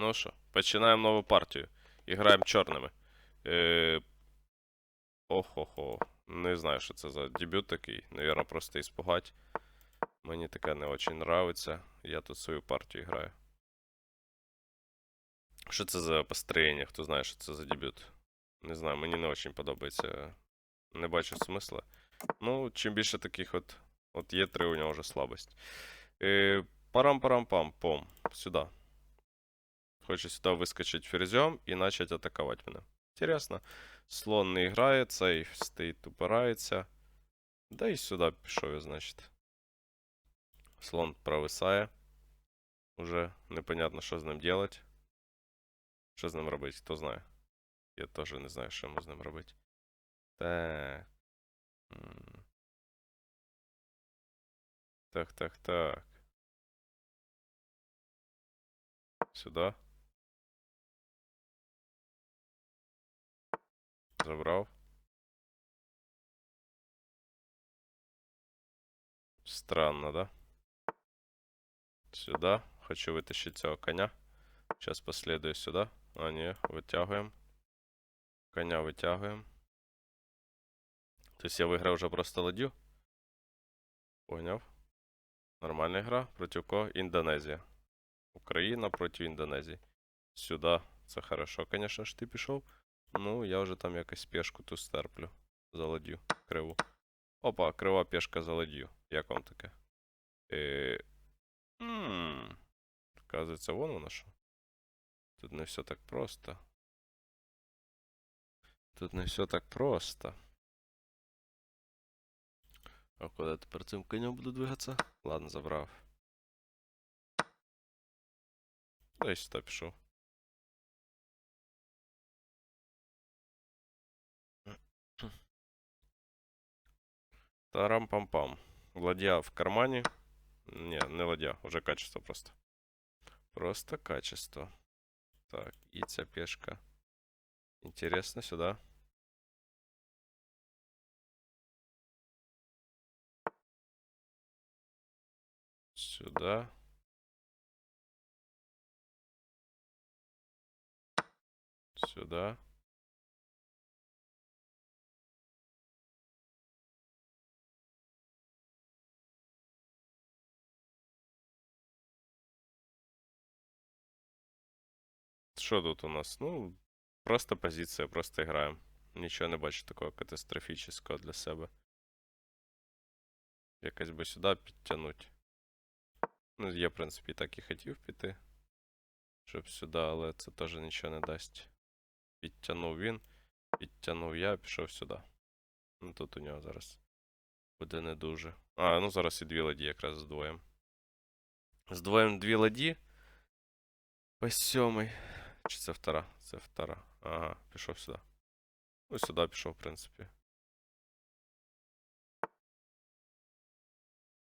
Ну що, починаємо нову партію. І граємо чорними. Е... Охо-хо. Не знаю, що це за дебют такий. Навірно, просто іспугать. Мені таке не дуже нравиться. Я тут свою партію граю. Що це за построєння? Хто знає, що це за дебют? Не знаю, мені не дуже подобається. Не бачу смисла. Ну, чим більше таких от. От є три у нього вже слабость. Е, Парам-парам-пам, пом. Сюда. Выскочить ферзем и начать атаковать меня. Интересно. Слон не грає, цей стоїть, упирається. Да і сюди пішов я, значить. Слон провисає. Уже непонятно, що з ним делать. Що з ним робити, хто знає. Я теж не знаю, що йому з ним робити. Так. Так, так, так. Сюди. Забрав. Странно, да? Сюда. Хочу вытащить цього коня. Сейчас последую сюда. А, не, витягуємо. Коня витягуємо. Тобто я виграв вже просто ладью. Поняв. Нормальна гра. Проти кого? Індонезія. Україна проти Індонезії. Сюди. Це хорошо, звісно ж, ти пішов. Ну, я вже там якось пешку ту стерплю. За ладью. Криву. Опа, крива пешка за ладью. Як вам таке? Е... Ммм. Оказується, вон воно що. Тут не все так просто. Тут не все так просто. А куди тепер цим конем буду двигатися? Ладно, забрав. І сюди пішов. Тарам-пам-пам. Ладья в кармане. Не, не ладья, уже качество просто. Просто качество. Так, і ця пешка. Интересно, сюда. Сюда. Сюда. Що тут у нас? Ну, просто позиція, просто граємо. Нічого не бачу такого катастрофічного для себе. Якось би сюди підтягнути. Ну, я, в принципі, так і хотів піти. Щоб сюди, але це теж нічого не дасть. Підтягнув він, підтягнув я, пішов сюди. Ну тут у нього зараз буде не дуже. А, ну зараз і дві ладі якраз здвоїм. Здвоїм дві ладі. По сьомий. Чи це втора? Це втора. Ага, пішов сюди. Ну, сюди пішов, в принципі.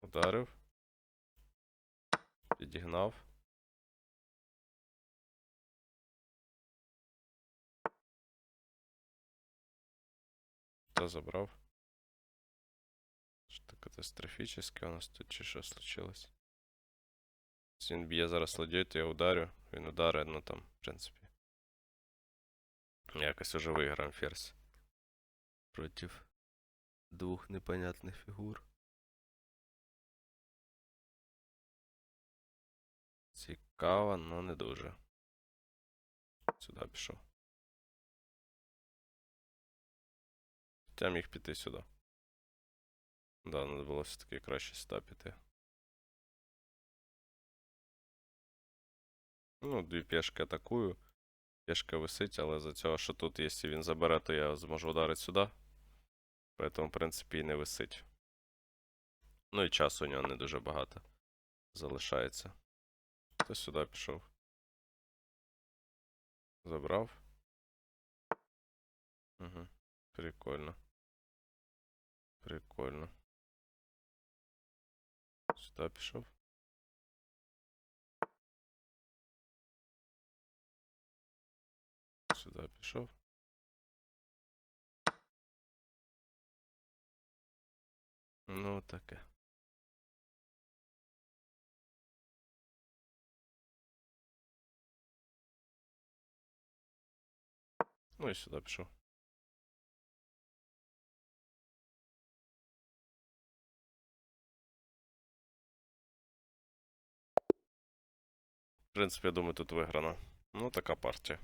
Ударив. Підігнав. Та забрав. Що катастрофічне у нас тут чи що случилось? Він б'є зараз ладьою, то я ударю. Він ударить, ну там, в принципі. Якось уже виграємо ферзь. Против двох непонятних фігур. Цікаво, но не дуже. Сюди пішов. Хоча міг піти сюди. Да, треба було все-таки краще сюди піти. Ну, дві пешки атакую. Пешка висить, але за цього, що тут, якщо він забере, то я зможу ударити сюди. Поэтому, в принципі, і не висить. Ну і часу у нього не дуже багато залишається. То сюди пішов. Забрав. Угу. Прикольно. Прикольно. Сюди пішов. Сюди пішов. Ну, таке. Ну і сюди пішов. В принципі, я думаю, тут виграно. Ну, така партія.